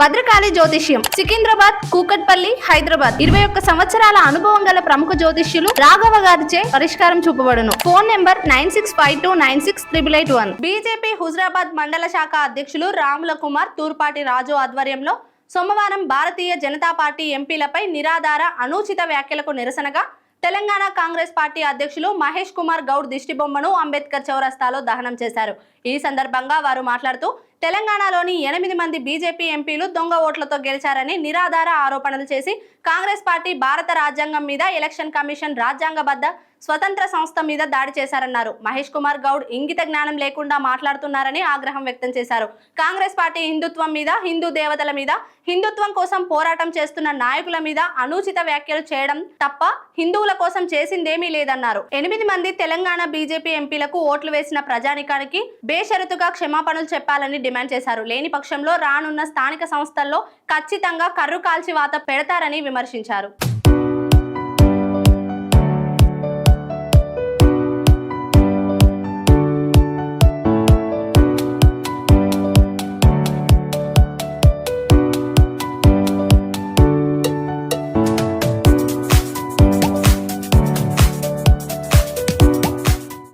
భద్రకాళి జ్యోతిష్యం సికింద్రాబాద్ కూకట్పల్లి హైదరాబాద్. ఇరవై ఒక్క సంవత్సరాల అనుభవం గల ప్రముఖ జ్యోతిష్యులు రాఘవ గారిచే పరిష్కారం చూపబడును. Phone number nine six five two nine six triple eight one. BJP Huzurabad మండల శాఖ అధ్యక్షులు రాముల కుమార్ తూర్పాటి రాజు ఆధ్వర్యంలో సోమవారం భారతీయ జనతా పార్టీ ఎంపీలపై నిరాధార అనూచిత వ్యాఖ్యలకు నిరసనగా తెలంగాణ కాంగ్రెస్ పార్టీ అధ్యక్షులు మహేష్ కుమార్ గౌడ్ దిష్టిబొమ్మను అంబేద్కర్ చౌరస్తాలో దహనం చేశారు. ఈ సందర్భంగా వారు మాట్లాడుతూ తెలంగాణలోని ఎనిమిది మంది బీజేపీ ఎంపీలు దొంగ ఓట్లతో గెలిచారని నిరాధార ఆరోపణలు చేసి కాంగ్రెస్ పార్టీ భారత రాజ్యాంగం మీద ఎలక్షన్ కమిషన్ రాజ్యాంగబద్ధ స్వతంత్ర సంస్థ మీద దాడి చేశారన్నారు. మహేష్ కుమార్ గౌడ్ ఇంగిత జ్ఞానం లేకుండా మాట్లాడుతున్నారని ఆగ్రహం వ్యక్తం చేశారు. కాంగ్రెస్ పార్టీ హిందుత్వం మీద హిందూ దేవతల మీద హిందుత్వం కోసం పోరాటం చేస్తున్న నాయకుల మీద అనుచిత వ్యాఖ్యలు చేయడం తప్ప హిందువుల కోసం చేసిందేమీ లేదన్నారు. ఎనిమిది మంది తెలంగాణ బీజేపీ ఎంపీలకు ఓట్లు వేసిన ప్రజానికానికి బేషరతుగా క్షమాపణలు చెప్పాలని డిమాండ్ చేశారు. లేని పక్షంలో రానున్న స్థానిక సంస్థల్లో ఖచ్చితంగా కర్రు కాల్చి వాత పెడతారని విమర్శించారు.